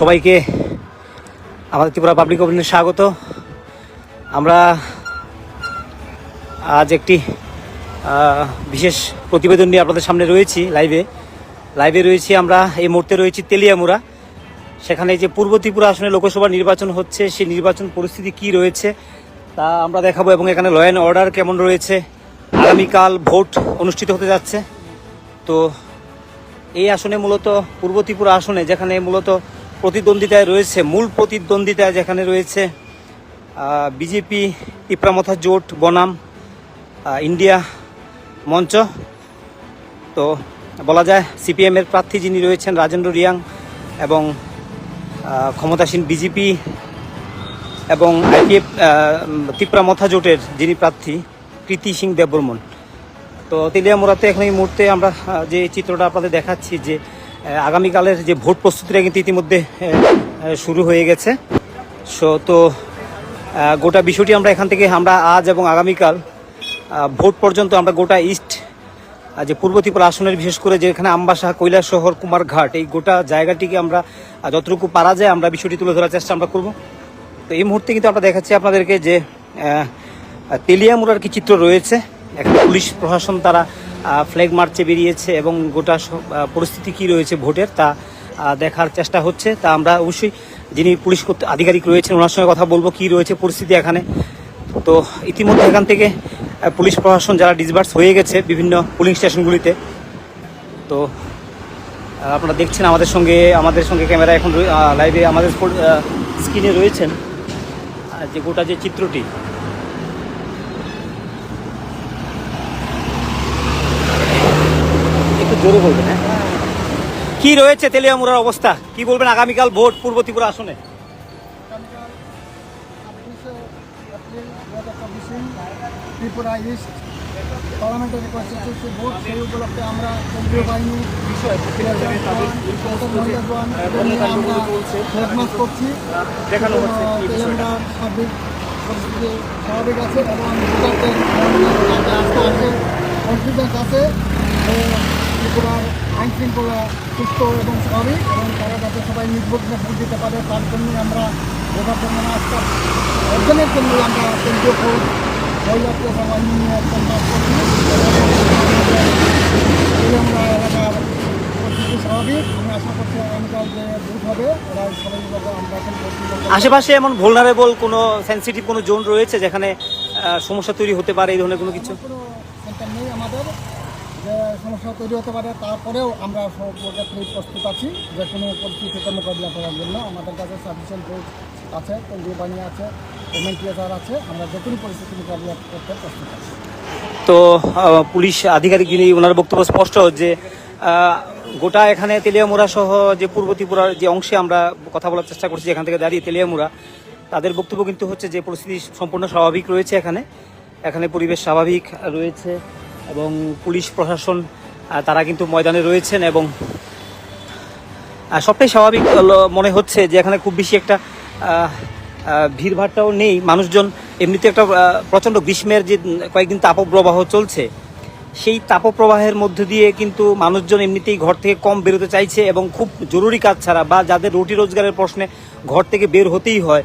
সবাইকে আমাদের ত্রিপুরা পাবলিক অপিনিয়নে স্বাগত। আমরা আজ একটি বিশেষ প্রতিবেদন নিয়ে আপনাদের সামনে রয়েছি লাইভে লাইভে রয়েছি আমরা, এই মুহূর্তে রয়েছি তেলিয়ামুড়া। সেখানে যে পূর্ব ত্রিপুরা আসনে লোকসভা নির্বাচন হচ্ছে, সেই নির্বাচন পরিস্থিতি কি রয়েছে তা আমরা দেখাবো এবং এখানে ল অ্যান্ড অর্ডার কেমন রয়েছে, আগামীকাল ভোট অনুষ্ঠিত হতে যাচ্ছে। তো এই আসনে মূলত, পূর্ব ত্রিপুরা আসনে যেখানে মূলত প্রতিদ্বন্দ্বিতায় রয়েছে, মূল প্রতিদ্বন্দ্বিতায় যেখানে রয়েছে বিজেপি তিপ্রামথা জোট, বনাম ইন্ডিয়া মঞ্চ। তো বলা যায় সিপিএমের প্রার্থী যিনি রয়েছেন, রাজেন্দ্র রিয়াং এবং ক্ষমতাসীন বিজেপি এবং আইপিএফ তিপ্রা মথা জোটের যিনি প্রার্থী প্রীতি সিং দেববর্মন। তো তেলিয়ামোড়াতে এখন এই মুহূর্তে আমরা যে চিত্রটা আপনাদের দেখাচ্ছি যে আগামীকালের যে ভোট প্রস্তুতিটা কিন্তু ইতিমধ্যে শুরু হয়ে গেছে। সো, তো গোটা বিষয়টি আমরা এখান থেকে আমরা আজ এবং আগামীকাল ভোট পর্যন্ত আমরা গোটা ইস্ট যে পূর্ব ত্রিপুরা আসনের বিশেষ করে যেখানে আমবাসা কৈলাস শহর কুমারঘাট, এই গোটা জায়গাটিকে আমরা যতটুকু পারা যায় আমরা বিষয়টি তুলে ধরার চেষ্টা আমরা করব। তো এই মুহূর্তে কিন্তু আমরা দেখাচ্ছি আপনাদেরকে যে তেলিয়ামুড়ার কি চিত্র রয়েছে। এখন পুলিশ প্রশাসন তারা ফ্ল্যাগ মার্চে বেরিয়েছে এবং গোটা পরিস্থিতি কি রয়েছে ভোটের তা দেখার চেষ্টা হচ্ছে। তা আমরা অবশ্যই যিনি পুলিশ আধিকারিক রয়েছেন, ওনার সঙ্গে কথা বলব কি রয়েছে পরিস্থিতি এখানে। তো ইতিমধ্যে এখান থেকে পুলিশ প্রশাসন যারা ডিসবার্স হয়ে গেছে বিভিন্ন পুলিং স্টেশনগুলিতে তো আপনারা দেখছেন আমাদের সঙ্গে আমাদের সঙ্গে ক্যামেরা এখন লাইভে আমাদের স্ক্রিনে রয়েছেন। যে গোটা যে চিত্রটি জোরে বলবেন হ্যাঁ? কি রয়েছে তেলিয়ামুড়ার অবস্থা? কি বলবেন আগামীকাল ভোট পূর্ব ত্রিপুরা আসনে? Tripura east parliamentary constituency vote সেই উপলক্ষে আমরা কেন্দ্রীয় বাহিনী করছি। স্বাভাবিক আছে এবং ভোটারদের আছে কনফিডেন্স আছে। যে ত্রিপুরার আইন শৃঙ্খলা সুস্থ এবং স্বাভাবিক এবং তারা যাতে সবাই নির্বিঘ্নে ভোট দিতে পারে তার জন্যই আমরা মনে আস্থা অর্জনের জন্যই আমরা কেন্দ্রীয় ভোট মহিলা এবং আইন নিয়ে একদম কাজ করছি। এই আমরা এলাকার পরিস্থিতি স্বাভাবিক আমি আশা করছি আগামীকাল যে ভোট হবে ওরা সবাই আমরা আশেপাশে এমন ভুলনারেবল কোনো সেন্সিটিভ কোনো জোন রয়েছে যেখানে সমস্যা তৈরি হতে পারে এই ধরনের কোনো কিছু? কোনো সেন্টার নেই আমাদের। যে সমস্যা তৈরি হতে পারে, তারপরেও আমরা সবক্ষেত্রেই প্রস্তুত আছি। যে কোনো পরিস্থিতিতে মোকাবিলা করার জন্য আমাদের কাছে সাফিসিয়েন্ট ফোর্স আছে কেন্দ্রীয় বাহিনী আছে পেমেন্ট আছে। আমরা যে কোনো পরিস্থিতি মোকাবিলা করতে প্রস্তুত আছি। তো পুলিশ আধিকারিক যিনি ওনার বক্তব্য স্পষ্ট যে গোটা এখানে তেলিয়ামুড়া সহ যে পূর্ব ত্রিপুরার যে অংশে আমরা কথা বলার চেষ্টা করছি এখান থেকে দাঁড়িয়ে তেলিয়ামুড়া, তাদের বক্তব্য কিন্তু হচ্ছে যে পরিস্থিতি সম্পূর্ণ স্বাভাবিক রয়েছে এখানে। এখানে পরিবেশ স্বাভাবিক রয়েছে। এবং পুলিশ প্রশাসন তারা কিন্তু ময়দানে রয়েছেন এবং সবটাই স্বাভাবিক। মনে হচ্ছে যে এখানে খুব বেশি একটা ভিড়ভাড়টাও নেই। মানুষজন এমনিতে একটা প্রচণ্ড গ্রীষ্মের যে কয়েকদিন তাপপ্রবাহ চলছে, সেই তাপপ্রবাহের মধ্যে দিয়ে কিন্তু মানুষজন এমনিতেই ঘর থেকে কম বেরোতে চাইছে এবং খুব জরুরি কাজ ছাড়া বা যাদের রুটি রোজগারের প্রশ্নে ঘর থেকে বের হতেই হয়